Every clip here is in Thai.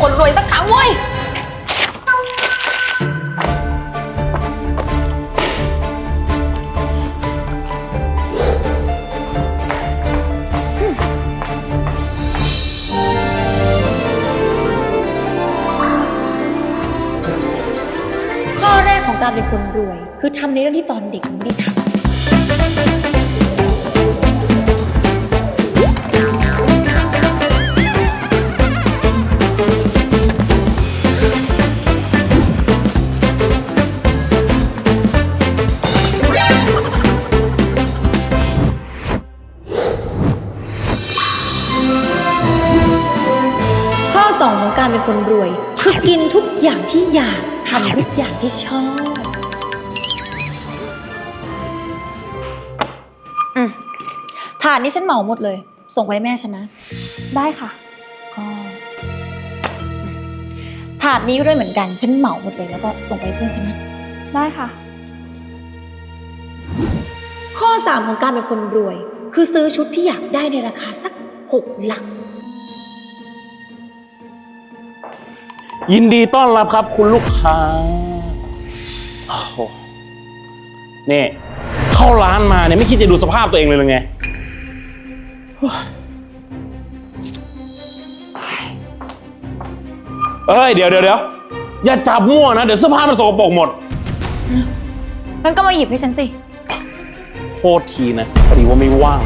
คนรวยสักครั้งเว้ย ข้อแรกของการเป็นคนรวย คือทำในเรื่องที่ตอนเด็กไม่ได้ทำ สองของการเป็นคนรวย คือกินทุกอย่างที่อยากทำทุกอย่างที่ชอบ อืมถาดนี้ฉันเหมาหมดเลย ส่งไปให้แม่ฉันนะ ได้ค่ะ ก็ถาดนี้ก็ด้วยเหมือนกัน ฉันเหมาหมดเลยแล้วก็ส่งไปให้เพื่อนฉันนะ ได้ค่ะ ข้อ 3 ของการเป็นคนรวย คือซื้อชุดที่อยากได้ในราคาสักหกหลัก ยินดีต้อนรับครับคุณลูกค้าโอ้โหนี่ เข้าร้านมาเนี่ยไม่คิดจะดูสภาพตัวเองเลยหรือไง เอ้ย เดี๋ยวเดี๋ยวเดี๋ยวอย่าจับมั่วนะ เดี๋ยวเสื้อผ้ามันสกปรกหมด งั้นก็มาหยิบให้ฉันสิ โทษทีนะพอดีว่าไม่ว่าง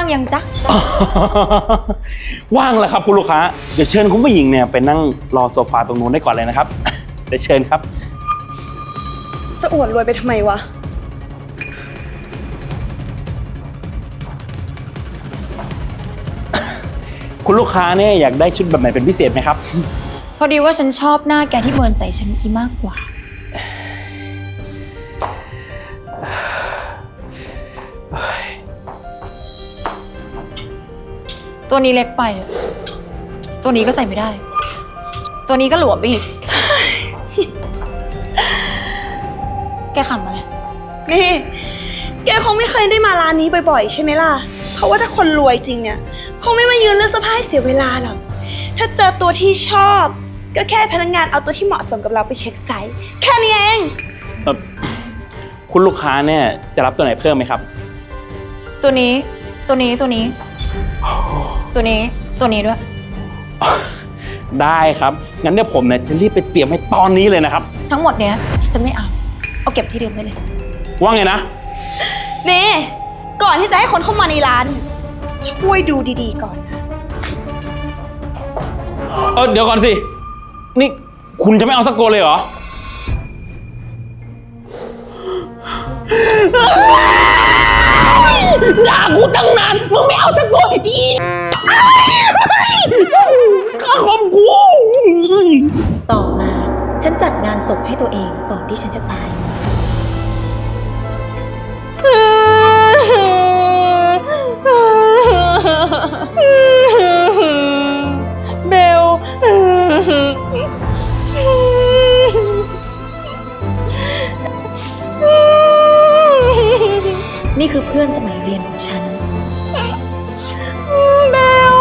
างยังจ๊ะ ว่างแล้วครับคุณลูกค้า เดี๋ยวเชิญคุณผู้หญิงเนี่ยไปนั่งรอโซฟาตรงนู้นได้ก่อนเลยนะครับ เดี๋ยวเชิญครับ จะอวดรวยไปทำไมวะ คุณลูกค้าเนี่ยอยากได้ชุดแบบไหนเป็นพิเศษไหมครับ พอดีว่าฉันชอบหน้าแกที่เมินใส่ฉันเมื่อกี้มากกว่า ตัวนี้เล็กไปอะตัวนี้ก็ใส่ไม่ได้ ตัวนี้ก็หลวมไปอีก แกขำอะไรนี่ แกคงไม่เคยได้มาร้านนี้บ่อยๆ ใช่ไหมล่ะ เพราะว่าถ้าคนรวยจริงเนี่ย คงไม่มายืนเลือกเสื้อผ้าให้เสียเวลาหรอก ถ้าเจอตัวที่ชอบ ก็แค่พนักงานเอาตัวที่เหมาะสมกับเราไปเช็คไซส์แค่นี้เอง เอ่อคุณลูกค้าเนี่ยจะรับตัวไหนเพิ่มไหมครับ ตัวนี้ ตัวนี้ ตัวนี้ ตัวนี้ตัวนี้ด้วย ได้ครับ งั้นเดี๋ยวผมเนี่ยจะรีบไปเตรียมให้ตอนนี้เลยนะครับ ทั้งหมดเนี้ยฉันไม่เอา เอาเก็บที่เดิมได้เลย ว่าไงนะ นี่ ก่อนที่จะให้คนเข้ามาในร้านเนี่ยช่วยดูดีๆก่อนนะเออเดี๋ยวก่อนสิ นี่คุณจะไม่เอาสักตัวเลยเหรอ ด่ากูตั้งนาน มึงไม่เอาสักตัวอีข้าคมกูต่อมา ฉันจัดงานศพให้ตัวเองก่อนที่ฉันจะตาย นี่คือเพื่อนสมัยเรียนของฉัน เบล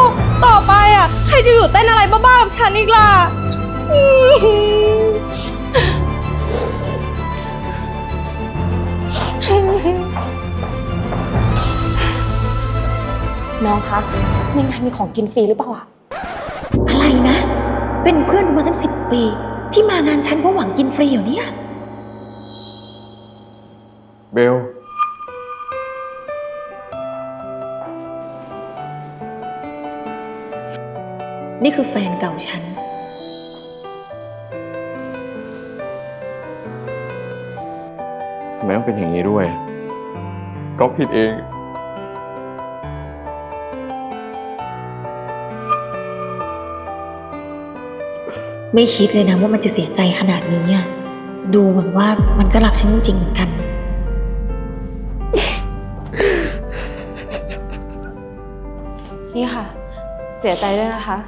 ต่อไปอะ ใครจะอยู่เต้นอะไรบ้าๆกับฉันอีกล่ะ น้องคะในงานมีของกินฟรีหรือเปล่าอะอะไรนะ เป็นเพื่อนกันมาตั้งสิบปี ที่มางานฉันเพราะหวังกินฟรีอยู่เนี่ย เบล นี่คือแฟนเก่าฉัน ทำไมต้องเป็นอย่างนี้ด้วย ก็ผิดเอง ไม่คิดเลยนะว่ามันจะเสียใจขนาดนี้อะดูเหมือนว่ามันก็รักฉันจริงๆเหมือนกัน นี่ค่ะ เสียใจด้วยนะคะ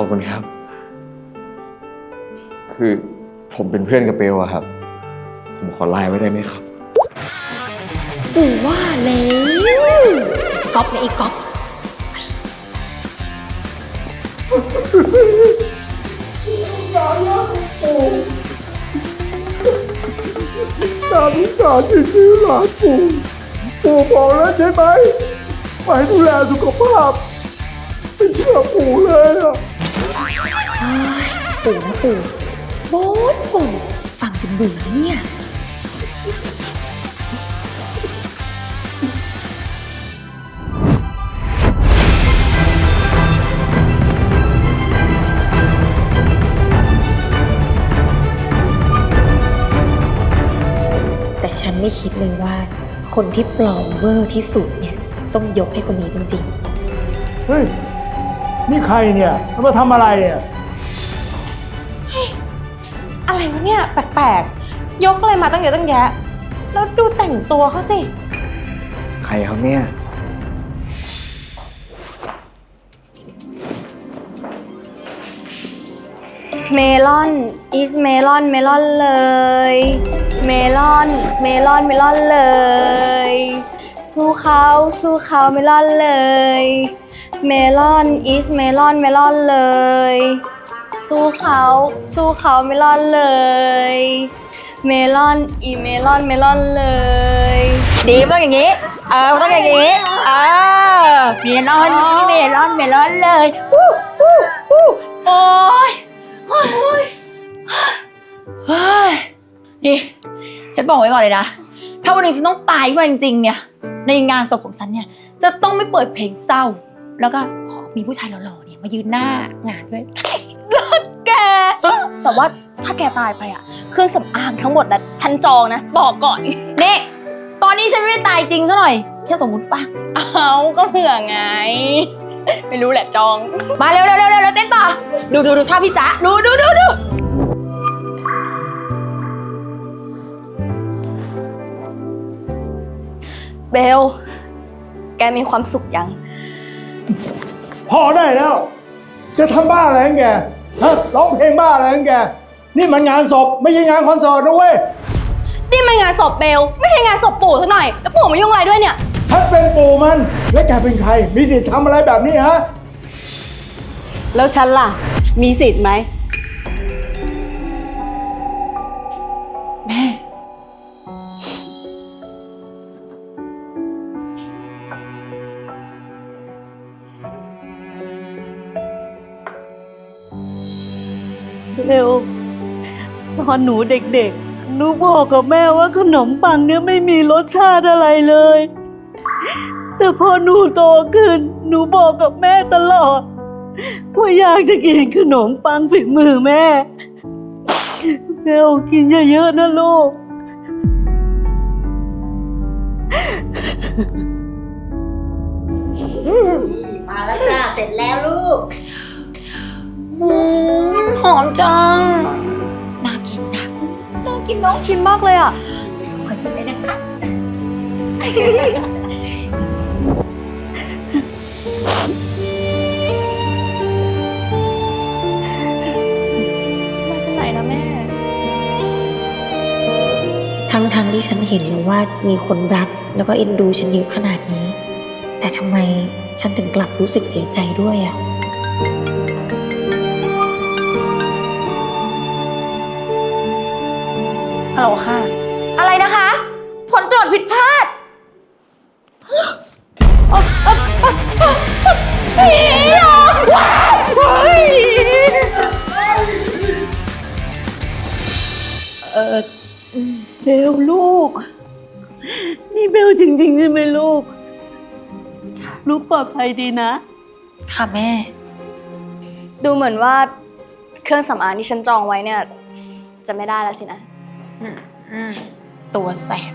อบคุณครับ คือผมเป็นเพื่อนกับเบลอะครับ ผมขอไลน์ไว้ได้ไหมครับ กูว่าแล้วก๊อปเลยไอ้ก๊อปตามลูกสาวที่ซื้อหลานปู่ปู่บอกแล้วใช่ไหมไปดูแลสุขภาพ ไม่เชื่อปู่เลยอะเอ้ย ปู่นะปู่โบ๊ทปู่ฟังจนเบื่อเนี่ย แต่ฉันไม่คิดเลยว่า คนที่ปลอมเวอร์ที่สุดเนี่ย ต้องยกให้คนนี้จริง ๆ เฮ้ย นี่ใครเนี่ยแล้วมาทำอะไรอะอะไรวะเนี่ยแปลกๆ ยกอะไรมาตั้งเยอะตั้งแยะ แล้วดูแต่งตัวเขาสิ ใครเขาเนี่ย เมลอน is เมลอน เมลอนเลย เมลอน เมลอน เมลอนเลย สู้เขาสู้เขาเมลอนเลย เมลอน is เมลอนเมลอนเลย สู้เขาสู้เขาเมลอนเลย เมลอนอีเมลอนเมลอนเลย ดีมันต้องอย่างนี้ เออมันต้องอย่างนี้ เออเมลอนนี่เมลอนเมลอนเลยอู้อู้อู้โอ๊ยโอ๊ยเฮ้ยนี่ฉันบอกไว้ก่อนเลยนะ ถ้าวันนี้ฉันต้องตายขึ้นมาจริงๆเนี่ย ในงานศพของฉันเนี่ย จะต้องไม่เปิดเพลงเศร้า แล้วก็ขอมีผู้ชายหล่อๆเนี่ยมายืนหน้างานด้วยแก แต่ว่าถ้าแกตายไปอะเครื่องสำอางทั้งหมดนะฉันจองนะบอกก่อนนี่ตอนนี้ฉันไม่ได้ตายจริงซะหน่อยแค่สมมติปะเอาก็เผื่อไง ไม่รู้แหละจอง มาเร็วเร็วเร็วเร็วเต้นต่อ ดูดูดูท่าพี่จ๊ะดูดูดูดูเบล แกมีความสุขยัง พอได้แล้ว จะทำบ้าอะไรของแกฮะร้องเพลงบ้าอะไรของแก นี่มันงานศพไม่ใช่งานคอนเสิร์ตนะเว้ย นี่มันงานศพเบล ไม่ใช่งานศพปู่ซะหน่อย แล้วปู่มายุ่งอะไรด้วยเนี่ยถ้าเป็นปู่มัน แล้วแกเป็นใคร มีสิทธิ์ทำอะไรแบบนี้ฮะ แล้วฉันล่ะ มีสิทธิ์ไหมแม่ เร็ว ตอนหนูเด็กๆหนูบอกกับแม่ว่าขนมปังเนี่ยไม่มีรสชาติอะไรเลย แต่พอหนูโตขึ้น หนูบอกกับแม่ตลอดว่าอยากจะกินขนมปังฝีมือแม่เร็วกินเยอะๆนะลูก มาแล้วจ้า เสร็จแล้วลูก หอมจัง น่ากินนะน่ากินน้องกินมากเลยอะ ขอชิมเลยนะคะจ้ะไม่เป็นไรนะแม่ ทั้งๆที่ฉันเห็นแล้วว่ามีคนรักแล้วก็เอ็นดูฉันเยอะขนาดนี้ แต่ทำไมฉันถึงกลับรู้สึกเสียใจด้วยอะ ฮัลโหลค่ะ อะไรนะคะ ผลตรวจผิดพลาดผีเหรอว้าวเฮ้ยเออเบลลูก นี่เบลจริงๆใช่ไหมลูก ลูกปลอดภัยดีนะ ค่ะแม่ ดูเหมือนว่าเครื่องสำอางที่ฉันจองไว้เนี่ย จะไม่ได้แล้วสินะ ตัวแสบ